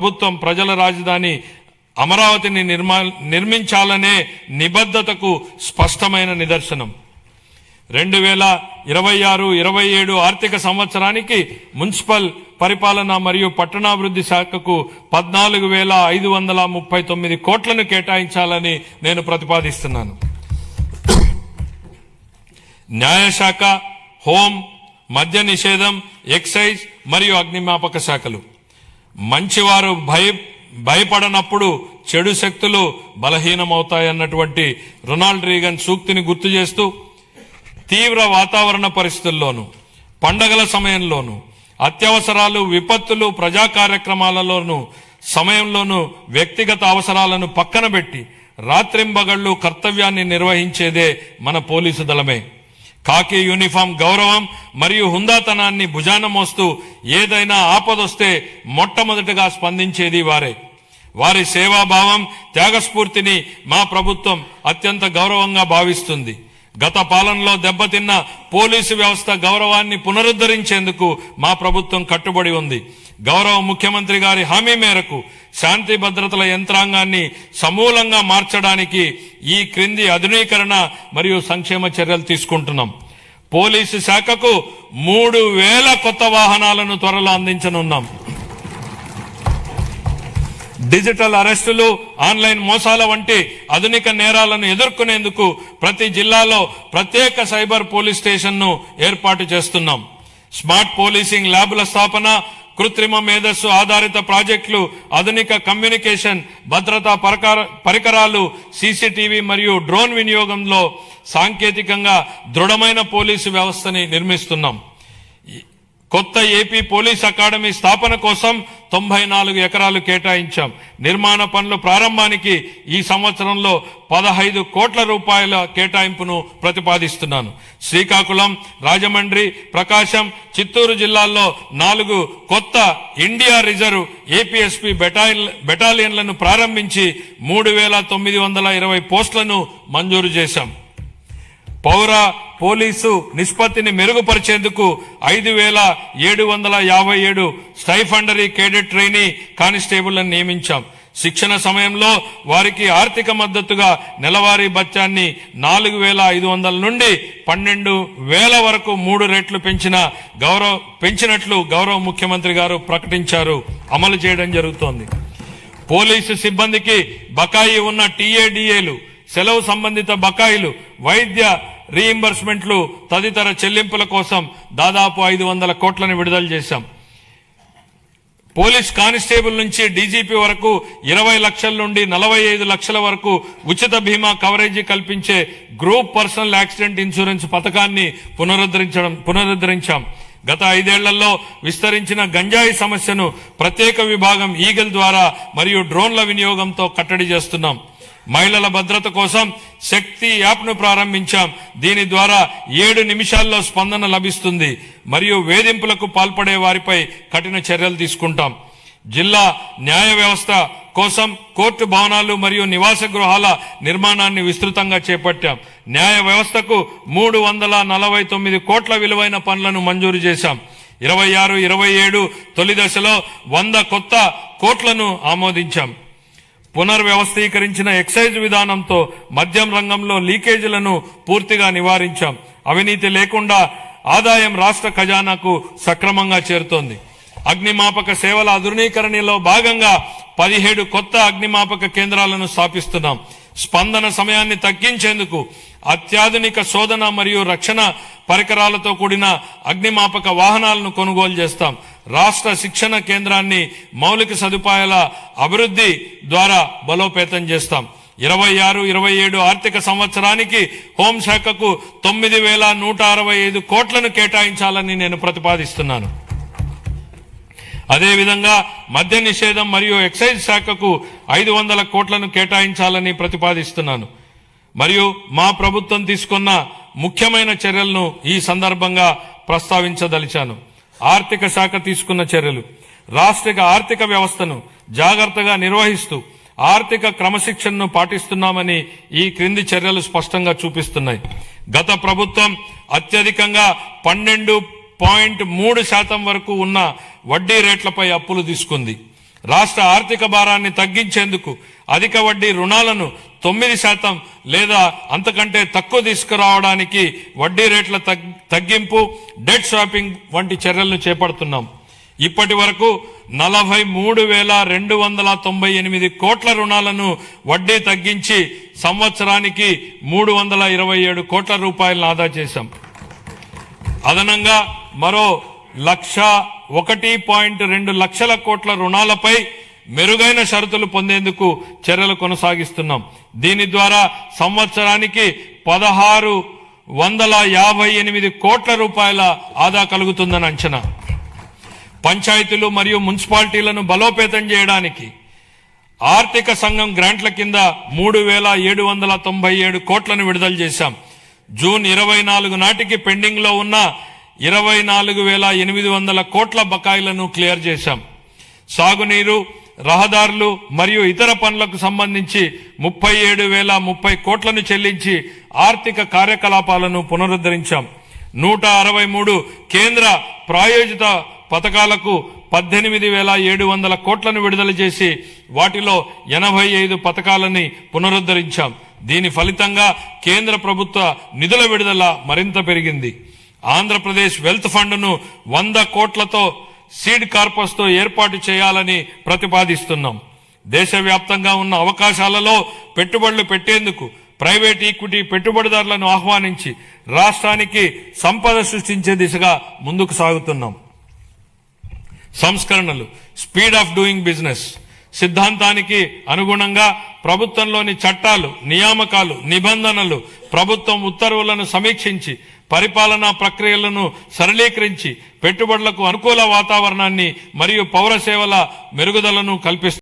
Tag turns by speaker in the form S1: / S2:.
S1: ప్రభుత్వం ప్రజల రాజధాని అమరావతిని నిర్మా నిర్మించాలనే నిబద్ధతకు స్పష్టమైన నిదర్శనం. రెండు వేల ఇరవై ఆరు ఇరవై ఏడు ఆర్థిక సంవత్సరానికి మున్సిపల్ పరిపాలన మరియు పట్టణాభివృద్ధి శాఖకు పద్నాలుగు వేల ఐదు వందల ముప్పై తొమ్మిది కోట్లను కేటాయించాలని నేను ప్రతిపాదిస్తున్నాను. న్యాయశాఖ హోం మద్య నిషేధం ఎక్సైజ్ మరియు అగ్నిమాపక శాఖలు. మంచివారు భయ భయపడనప్పుడు చెడు శక్తులు బలహీనమవుతాయన్నటువంటి రొనాల్డ్ రీగన్ సూక్తిని గుర్తు చేస్తూ తీవ్ర వాతావరణ పరిస్థితుల్లోనూ పండగల సమయంలోనూ అత్యవసరాలు విపత్తులు ప్రజా కార్యక్రమాలలోనూ సమయంలోనూ వ్యక్తిగత అవసరాలను పక్కన పెట్టి రాత్రింబగళ్ళు కర్తవ్యాన్ని నిర్వహించేదే మన పోలీసు దళమే. కాకి యూనిఫామ్ గౌరవం మరియు హుందాతనాన్ని భుజాన మోస్తూ ఏదైనా ఆపదొస్తే మొట్టమొదటగా స్పందించేది వారే. వారి సేవాభావం త్యాగస్ఫూర్తిని మా ప్రభుత్వం అత్యంత గౌరవంగా భావిస్తుంది. గత పాలనలో దెబ్బతిన్న పోలీసు వ్యవస్థ గౌరవాన్ని పునరుద్ధరించేందుకు మా ప్రభుత్వం కట్టుబడి ఉంది. గౌరవ ముఖ్యమంత్రి గారి హామీ మేరకు శాంతి భద్రతల యంత్రాంగాన్ని సమూలంగా మార్చడానికి ఈ క్రింది ఆధునీకరణ మరియు సంక్షేమ చర్యలు తీసుకుంటున్నాం. పోలీసు శాఖకు మూడు వేల కొత్త వాహనాలను త్వరలో అందించనున్నాం. డిజిటల్ అరెస్టులు ఆన్లైన్ మోసాల వంటి ఆధునిక నేరాలను ఎదుర్కొనేందుకు ప్రతి జిల్లాలో ప్రత్యేక సైబర్ పోలీస్ స్టేషన్ను ఏర్పాటు చేస్తున్నాం. స్మార్ట్ పోలీసింగ్ ల్యాబ్ల స్థాపన కృత్రిమ మేధస్సు ఆధారిత ప్రాజెక్టులు ఆధునిక కమ్యూనికేషన్ భద్రతా పరికరాలు సీసీటీవీ మరియు డ్రోన్ వినియోగంలో సాంకేతికంగా దృఢమైన పోలీసు వ్యవస్థని నిర్మిస్తున్నాం. కొత్త ఏపీ పోలీస్ అకాడమీ స్థాపన కోసం తొంభై నాలుగు ఎకరాలు కేటాయించాం. నిర్మాణ పనుల ప్రారంభానికి ఈ సంవత్సరంలో పదహైదు కోట్ల రూపాయల కేటాయింపును ప్రతిపాదిస్తున్నాను. శ్రీకాకుళం రాజమండ్రి ప్రకాశం చిత్తూరు జిల్లాల్లో నాలుగు కొత్త ఇండియా రిజర్వ్ ఏపీఎస్పీ బెటాలియన్ బెటాలియన్లను ప్రారంభించి మూడు వేల తొమ్మిది వందల ఇరవై పోస్టులను మంజూరు చేశాం. పౌర పోలీసు నిష్పత్తిని మెరుగుపరిచేందుకు ఐదు వేల ఏడు వందల యాభై ఏడు స్టైఫండరీ కేడెట్ ట్రైనీ కానిస్టేబుళ్ళను నియమించాం. శిక్షణ సమయంలో వారికి ఆర్థిక మద్దతుగా నెలవారీ బత్యాన్ని నాలుగు వేల ఐదు వందల నుండి పన్నెండు వేల వరకు మూడు రెట్లు పెంచిన గౌరవ పెంచినట్లు గౌరవ ముఖ్యమంత్రి గారు ప్రకటించారు. అమలు చేయడం జరుగుతోంది. పోలీసు సిబ్బందికి బకాయి ఉన్న టీఏడిఏలు సెలవు సంబంధిత బకాయిలు వైద్య రీఇంబర్స్మెంట్లు తదితర చెల్లింపుల కోసం దాదాపు ఐదు వందల కోట్లను విడుదల చేశాం. పోలీస్ కానిస్టేబుల్ నుంచి డీజీపీ వరకు ఇరవై లక్షల నుండి నలభై ఐదు లక్షల వరకు ఉచిత బీమా కవరేజీ కల్పించే గ్రూప్ పర్సనల్ యాక్సిడెంట్ ఇన్సూరెన్స్ పథకాన్ని పునరుద్ధరించడం పునరుద్ధరించాం. గత ఐదేళ్ళలో విస్తరించిన గంజాయి సమస్యను ప్రత్యేక విభాగం ఈగల్ ద్వారా మరియు డ్రోన్ల వినియోగంతో కట్టడి చేస్తున్నాం. మహిళల భద్రత కోసం శక్తి యాప్ను ప్రారంభించాం. దీని ద్వారా ఏడు నిమిషాల్లో స్పందన లభిస్తుంది. మరియు వేధింపులకు పాల్పడే వారిపై కఠిన చర్యలు తీసుకుంటాం. జిల్లా న్యాయ వ్యవస్థ కోసం కోర్టు భవనాలు మరియు నివాస గృహాల నిర్మాణాన్ని విస్తృతంగా చేపట్టాం. న్యాయ వ్యవస్థకు మూడు వందల నలభై తొమ్మిది కోట్ల విలువైన పనులను మంజూరు చేశాం. ఇరవై ఆరు ఇరవై ఏడు తొలి దశలో వంద కొత్త కోట్లను ఆమోదించాం. పునర్వ్యవస్థీకరించిన ఎక్సైజ్ విధానంతో మద్యం రంగంలో లీకేజీలను పూర్తిగా నివారించాం. అవినీతి లేకుండా ఆదాయం రాష్ట్ర ఖజానాకు సక్రమంగా చేరుతోంది. అగ్నిమాపక సేవల ఆధునీకరణలో భాగంగా పదిహేడు కొత్త అగ్నిమాపక కేంద్రాలను స్థాపిస్తున్నాం. స్పందన సమయాన్ని తగ్గించేందుకు అత్యాధునిక శోధన మరియు రక్షణ పరికరాలతో కూడిన అగ్నిమాపక వాహనాలను కొనుగోలు చేస్తాం. రాష్ట్ర శిక్షణ కేంద్రాన్ని మౌలిక సదుపాయాల అభివృద్ధి ద్వారా బలోపేతం చేస్తాం. ఇరవై ఆరు ఇరవై ఏడు ఆర్థిక సంవత్సరానికి హోంశాఖకు తొమ్మిది వేల నూట అరవై ఐదు కోట్లను కేటాయించాలని నేను ప్రతిపాదిస్తున్నాను. అదేవిధంగా మద్య నిషేధం మరియు ఎక్సైజ్ శాఖకు ఐదు వందల కోట్లను కేటాయించాలని ప్రతిపాదిస్తున్నాను. మరియు మా ప్రభుత్వం తీసుకున్న ముఖ్యమైన చర్యలను ఈ సందర్భంగా ప్రస్తావించదలిచాను. ఆర్థిక శాఖ తీసుకున్న చర్యలు. రాష్ట్రిక ఆర్థిక వ్యవస్థను జాగ్రత్తగా నిర్వహిస్తూ ఆర్థిక క్రమశిక్షణను పాటిస్తున్నామని ఈ క్రింది చర్యలు స్పష్టంగా చూపిస్తున్నాయి. గత ప్రభుత్వం అత్యధికంగా పన్నెండు పాయింట్ మూడు శాతం వరకు ఉన్న వడ్డీ రేట్లపై అప్పులు తీసుకుంది. రాష్ట్ర ఆర్థిక భారాన్ని తగ్గించేందుకు అధిక వడ్డీ రుణాలను తొమ్మిది శాతం లేదా అంతకంటే తక్కువ తీసుకురావడానికి వడ్డీ రేట్ల తగ్- తగ్గింపు డెట్ షాపింగ్ వంటి చర్యలను చేపడుతున్నాం. ఇప్పటి వరకు నలభై మూడు వేల రెండు వందల తొంభై ఎనిమిది కోట్ల రుణాలను వడ్డీ తగ్గించి సంవత్సరానికి మూడు వందల ఇరవై ఏడు కోట్ల రూపాయలను ఆదా చేశాం. అదనంగా మరో లక్ష ఒకటి పాయింట్ రెండు లక్షల కోట్ల రుణాలపై మెరుగైన షరతులు పొందేందుకు చర్యలు కొనసాగిస్తున్నాం. దీని ద్వారా సంవత్సరానికి పదహారు వందల యాభై ఎనిమిది కోట్ల రూపాయల ఆదా కలుగుతుందని అంచనా. పంచాయతీలు మరియు మున్సిపాలిటీలను బలోపేతం చేయడానికి ఆర్థిక సంఘం గ్రాంట్ల కింద మూడు వేల ఏడు వందల తొంభై ఏడు కోట్లను విడుదల చేశాం. జూన్ ఇరవై నాలుగు నాటికి పెండింగ్లో ఉన్న ఇరవై నాలుగు వేల ఎనిమిది వందల కోట్ల బకాయిలను క్లియర్ చేశాం. సాగునీరు రహదారులు మరియు ఇతర పనులకు సంబంధించి ముప్పై ఏడు వేల ముప్పై కోట్లను చెల్లించి ఆర్థిక కార్యకలాపాలను పునరుద్ధరించాం. నూట అరవై మూడు కేంద్ర ప్రాయోజిత పథకాలకు పద్దెనిమిది వేల ఏడు వందల కోట్లను విడుదల చేసి వాటిలో ఎనభై ఐదు పథకాలని పునరుద్ధరించాం. దీని ఫలితంగా కేంద్ర ప్రభుత్వ నిధుల విడుదల మరింత పెరిగింది. ఆంధ్రప్రదేశ్ వెల్త్ ఫండ్ను వంద కోట్లతో సీడ్ కార్పస్తో ఏర్పాటు చేయాలని ప్రతిపాదిస్తున్నాం. దేశవ్యాప్తంగా ఉన్న అవకాశాలలో పెట్టుబడులు పెట్టేందుకు ప్రైవేట్ ఈక్విటీ పెట్టుబడిదారులను ఆహ్వానించి రాష్ట్రానికి సంపద సృష్టించే దిశగా ముందుకు సాగుతున్నాం. సంస్కరణలు స్పీడ్ ఆఫ్ డూయింగ్ బిజినెస్ సిద్ధాంతానికి అనుగుణంగా ప్రభుత్వంలోని చట్టాలు నియామకాలు నిబంధనలు ప్రభుత్వం ఉత్తర్వులను సమీక్షించి పరిపాలనా ప్రక్రియలను సరళీకరించి పెట్టుబడులకు అనుకూల వాతావరణాన్ని మరియు పౌర సేవల మెరుగుదలను కల్పిస్తుంది.